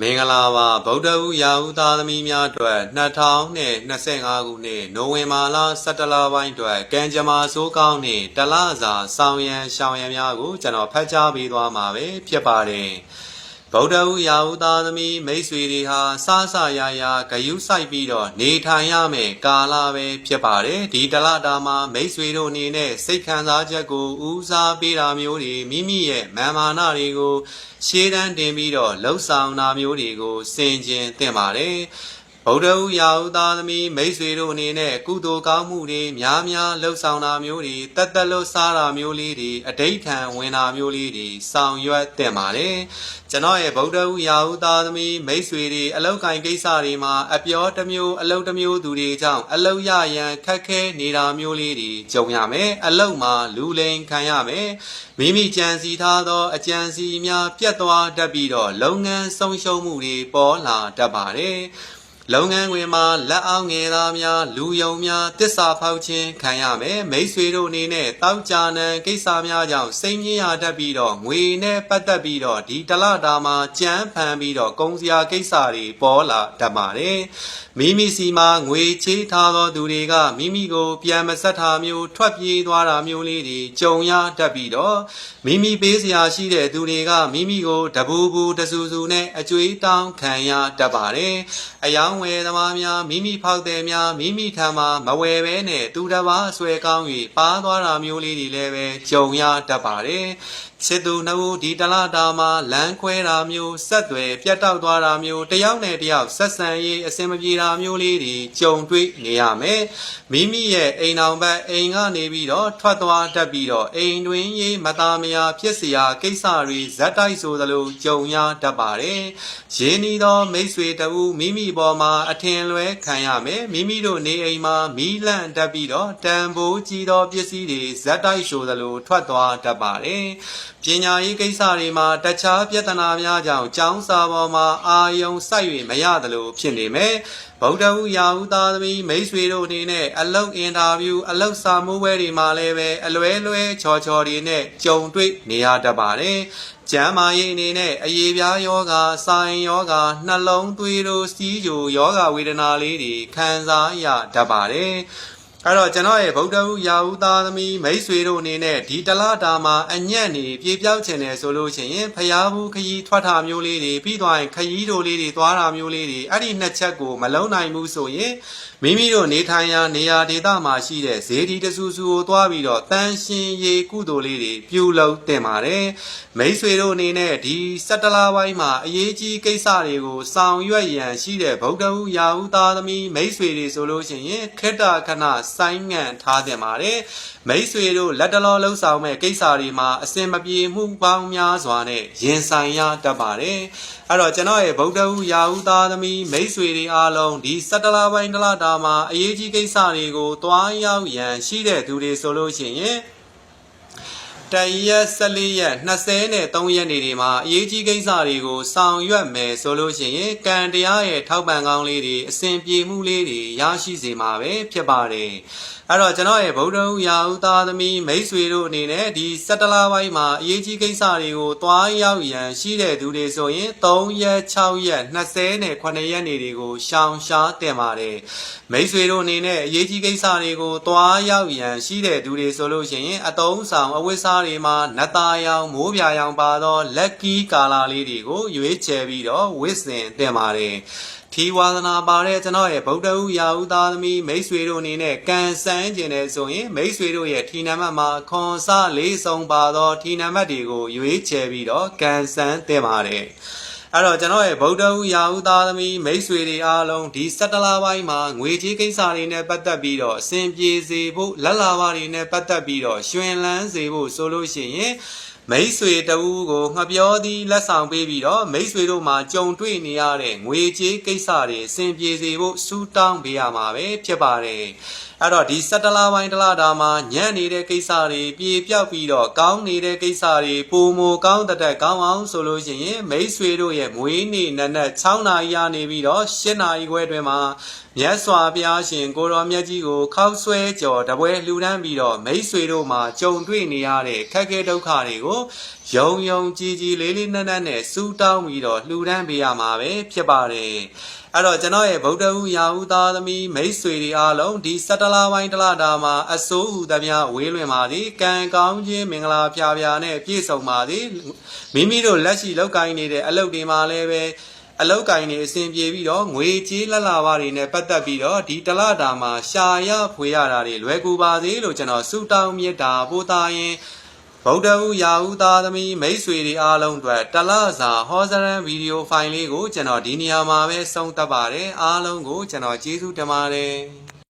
မင်္ဂလာပါဗုဒ္ဓဟူရာဟုသားသမီးများအတွက်2025ခုနှစ်နိုဝင်ဘာလ17လပိုင်းအတွက်ကံကြမ္မာစိုးကောင်းနဲ့တလစာဆောင်ရန်ရှောင်ရန်များကိုကျွန်တော်ဖတ်ကြားပေးသွားမှာပဲဖြစ်ပါတယ် ဗုဒ္ဓဟူရာဟုသားသမီးမိတ်ဆွေတွေဟာစဆရာရာဂယုဆိုင်ပြီးတော့နေထိုင်ရမယ်ကာလပဲဖြစ်ပါတယ်ဒီတလတာမှာမိတ်ဆွေတို့အနေနဲ့စိတ်ခံစားချက်ကိုဦးစားပေးတာမျိုးတွေမိမိရဲ့မာမာနတွေကိုရှေးတန်းတင်ပြီးတော့လှုပ်ဆောင်တာမျိုးတွေကိုစင်ကျင်သင့်ပါတယ် ဗုဒ္ဓဟူရာဟုသားသမီးမိတ်ဆွေတို့အနေနဲ့ကုသိုလ်ကောင်းမှုတွေများများလှုပ်ဆောင်တာမျိုးတွေတက်တက်လို့စားတာမျိုးလေးတွေအတိတ်ခံဝင်တာမျိုးလေးတွေဆောင်ရွက်သင့်ပါတယ်ကျွန်တော်ရဲ့ဗုဒ္ဓဟူရာဟုသားသမီးမိတ်ဆွေတွေအလောက်ကင်ကိစ္စတွေမှာအပြောတစ်မျိုးအလုပ်တစ်မျိုးသူတွေကြောင့်အလောက်ရရန်ခက်ခဲနေတာမျိုးလေးတွေကြုံရမယ်အလောက်မှာလူလိန်ခံရမယ်မိမိကြံစီထားသောအကြံစီများပြတ်သွားတတ်ပြီးတော့လုပ်ငန်းဆုံးရှုံးမှုတွေပေါ်လာတတ်ပါတယ် လုပ်ငန်းခွင်မှာလက်အောင်ငယ်သားများလူယုံများတစ္ဆာဖောက်ခြင်းခံရမယ်မိတ်ဆွေတို့အနေနဲ့တောက်ကြနံကိစ္စများကြောင့်စိတ်ညစ်ရတတ်ပြီးတော့ငွေနဲ့ပတ်သက်ပြီးတော့ဒီတလတာမှာကြမ်းဖန်ပြီးတော့ကုန်စရာကိစ္စတွေပေါ်လာတတ်ပါတယ်မိမိစီမှာငွေချေးထားသောသူတွေကမိမိကိုပြန်မဆက်တာမျိုးထွက်ပြေးသွားတာမျိုးလေးတွေကြုံရတတ်ပြီးတော့မိမိပေးစရာရှိတဲ့သူတွေကမိမိကိုတပူပူတဆူဆူနဲ့အကျွေးတောင်းခံရတတ်ပါတယ်အယောင်ဝယ်သမားများမိမိဖောက်တယ်များမိမိထံမှာမဝယ်ဘဲနဲ့သူတစ်ပါးအဆွဲကောင်း၍ပါသွားတာမျိုးလေးတွေလည်းပဲကြုံရတတ်ပါတယ် ချစ်သူနှစ်ဦးဒီတလတာမှာလမ်းခွဲတာမျိုးဆက်သွယ်ပြတ်တောက်သွားတာမျိုးတယောက်နဲ့တယောက်ဆက်ဆံရေးအဆင်မပြေတာမျိုးလေးတွေကြုံတွေ့နေရမယ်မိမိရဲ့အိမ်အောင်ဘက်အိမ်ကနေပြီးတော့ထွက်သွားတတ်ပြီးတော့အိမ်တွင်ရေးမသားမယာဖြစ်เสียကိစ္စတွေဇက်တိုက်ဆိုသလိုကြုံရတတ်ပါတယ်ရင်းနှီးသောမိတ်ဆွေတဦးမိမိပေါ်မှာအထင်လွဲခံရမယ်မိမိတို့နေအိမ်မှာမီးလန့်တက်ပြီးတော့တန်ဖိုးကြီးသောပစ္စည်းတွေဇက်တိုက်ဆိုသလိုထွက်သွားတတ်ပါတယ် ပညာရေးကိစ္စတွေမှာတခြားပြဿနာများကြောင့်ကျောင်းစာပေါ်မှာအာယုံစိုက်၍မရသလိုဖြစ်နေမယ်ဗုဒ္ဓဟူရာဟုသားသမီးမိတ်ဆွေတို့အနေနဲ့အလုတ်အင်တာဗျူးအလုတ်စာမိုးပွဲတွေမှာလည်းပဲအလွဲလွဲချော်ချော်တွေနဲ့ကြုံတွေ့နေရတတ်ပါတယ်။ကျမ်းမာရေးအနေနဲ့အရေးပြားယောဂါ၊ဆိုင်ယောဂါ၊နှလုံးသွေးတို့စီးကြိုယောဂဝေဒနာလေးတွေခံစားရတတ်ပါတယ်။ အဲ့တော့ကျွန်တော်ရဲ့ဗုဒ္ဓဟူရာဟုသားသမီးမိတ်ဆွေတို့အနေနဲ့ဒီတလတာမှာအညံ့နေပြေပြောက်ချင်တယ်ဆိုလို့ရှိရင်ဖျားဘူးခရီးထွက်တာမျိုးလေးတွေပြီးသွားရင်ခရီးတို့လေးတွေသွားတာမျိုးလေးတွေအဲ့ဒီနှစ်ချက်ကိုမလုံးနိုင်ဘူးဆိုရင်မိမိတို့နေထိုင်ရာနေရာဒေသမှာရှိတဲ့ဇေဒီတဆူဆူကိုသွားပြီးတော့တန်ရှင်ရေကုသိုလ်လေးတွေပြုလုပ်တင်ပါတယ်မိတ်ဆွေတို့အနေနဲ့ဒီ17လပိုင်းမှာအရေးကြီးကိစ္စတွေကိုဆောင်ရွက်ရန်ရှိတဲ့ဗုဒ္ဓဟူရာဟုသားသမီးမိတ်ဆွေတွေဆိုလို့ရှိရင်ခေတ္တခဏဆိုင်းငံ့ထားတင်ပါတယ်မိတ်ဆွေတို့လက်တလောလှုပ်ဆောင်မဲ့ကိစ္စတွေမှာအစင်မပြေမှုပေါင်းများစွာနဲ့ရင်ဆိုင်ရတတ်ပါတယ်အဲ့တော့ကျွန်တော်ရဲ့ဗုဒ္ဓဟူရာဟုသားသမီးမိတ်ဆွေတွေအားလုံးဒီ17လပိုင်းတစ်လတာမှာအရေးကြီးကိစ္စတွေကိုတွားရောက်ရန်ရှိတဲ့သူတွေဆိုလို့ရှိရင် တရက်14ရက်20နဲ့3ရက်နေတွေမှာအရေးကြီးကိစ္စတွေကိုဆောင်ရွက်မယ်ဆိုလို့ရှိရင်ကံတရားရဲ့ထောက်ပံ့ကောင်းလေးတွေအစဉ်ပြေမှုလေးတွေရရှိစေမှာပဲဖြစ်ပါတယ်အဲ့တော့ကျွန်တော်ရဲ့ဗုဒ္ဓဟူရာဟုသားသမီးမိတ်ဆွေတို့အနေနဲ့ဒီ17လပိုင်းမှာအရေးကြီးကိစ္စတွေကိုတွားရောက်ရန်ရှိတဲ့သူတွေဆိုရင်3ရက်6ရက်20နဲ့9ရက်နေတွေကိုရှောင်ရှားတင်ပါတယ်မိတ်ဆွေတို့အနေနဲ့အရေးကြီးကိစ္စတွေကိုတွားရောက်ရန်ရှိတဲ့သူတွေဆိုလို့ရှိရင်အတုံးဆောင်အဝတ်စားတွေမှာနတ်သားရောင်မိုးပြာရောင်ပါသောလက်ကီးကာလာလေးတွေကိုရွေးချယ်ပြီးတော့ဝစ်စင်တင်ပါတယ်ထီဝါသနာပါတဲ့ကျွန်တော်ရဲ့ဗုဒ္ဓဟူရာဟုသားသမီးမိတ်ဆွေတို့အနေနဲ့ကံစမ်းကျင်တယ်ဆိုရင်မိတ်ဆွေတို့ရဲ့ထီနံပါတ်မှာခွန်စလေးဆုံးပါသောထီနံပါတ်တွေကိုရွေးချယ်ပြီးတော့ကံစမ်းတင်ပါတယ်အဲ့တော့ကျွန်တော်ရဲ့ဗုဒ္ဓဟူရာဟုသားသမီးမိတ်ဆွေတွေအားလုံးဒီ17လပိုင်းမှာငွေကြေးကိစ္စတွေနဲ့ပတ်သက်ပြီးတော့အစဉ်ပြေစေဖို့လက်လာပါတွေနဲ့ပတ်သက်ပြီးတော့ရွှင်လန်းစေဖို့ဆိုလို့ရှိရင်မိတ်ဆွေတဦးကိုငှပြောသည်လက်ဆောင်ပေးပြီးတော့မိတ်ဆွေတို့မှာကြုံတွေ့နေရတဲ့ငွေကြေးကိစ္စတွေအစဉ်ပြေစေဖို့စူးတောင်းပေးရမှာပဲဖြစ်ပါတယ်အဲ့တော့ဒီ17လပိုင်းတစ်လတာမှာညံ့နေတဲ့ကိစ္စတွေပြေပြောက်ပြီးတော့ကောင်းနေတဲ့ကိစ္စတွေပုံမကောင်းတဲ့တက်ကောင်းအောင်ဆိုလို့ရှိရင်မိတ်ဆွေတို့ရဲ့မွေးနေ့နနက်6နာရီရနေပြီးတော့7နာရီခွဲတွင်မှာမြတ်စွာဘုရားရှင်ကိုတော်မြတ်ကြီးကိုခောက်ဆွဲကြော်တပွဲလှူဒန်းပြီးတော့မိတ်ဆွေတို့မှာကြုံတွေ့နေရတဲ့ခက်ခဲဒုက္ခတွေကိုယုံယုံကြည်ကြည်လေးလေးနက်နက်နဲ့စူးတောင်းပြီးတော့လှူဒန်းပေးရမှာပဲဖြစ်ပါတယ် အဲ့တော့ကျွန်တော်ရဲ့ဗုဒ္ဓဟူရာဟုသားသမီးမိတ်ဆွေတွေအားလုံးဒီစတလာပိုင်းတလတာမှာအစိုးဟူသမျှဝေးလွင်ပါသည်ကံကောင်းခြင်းမင်္ဂလာဖျားဖျားနဲ့ပြည့်စုံပါသည်မိမိတို့လက်ရှိလောက်ကိုင်းနေတဲ့အလုပ်တွေမှာလည်းပဲအလောက်ကင်နေအစဉ်ပြေပြီးတော့ငွေကြေးလက်လာပါတွေနဲ့ပတ်သက်ပြီးတော့ဒီတလတာမှာရှာရဖွေရတာတွေလွယ်ကူပါစေလို့ကျွန်တော်ဆုတောင်းမေတ္တာပို့သားရင် ဗုဒ္ဓဟူရာဟုသားသမီးမိတ်ဆွေတွေအားလုံးအတွက်တလစာဟောစရန်ဗီဒီယိုဖိုင်လေးကိုကျွန်တော်ဒီနေရာမှာပဲဆုံးသတ်ပါတယ်အားလုံးကိုကျွန်တော်ကျေးဇူးတင်ပါတယ်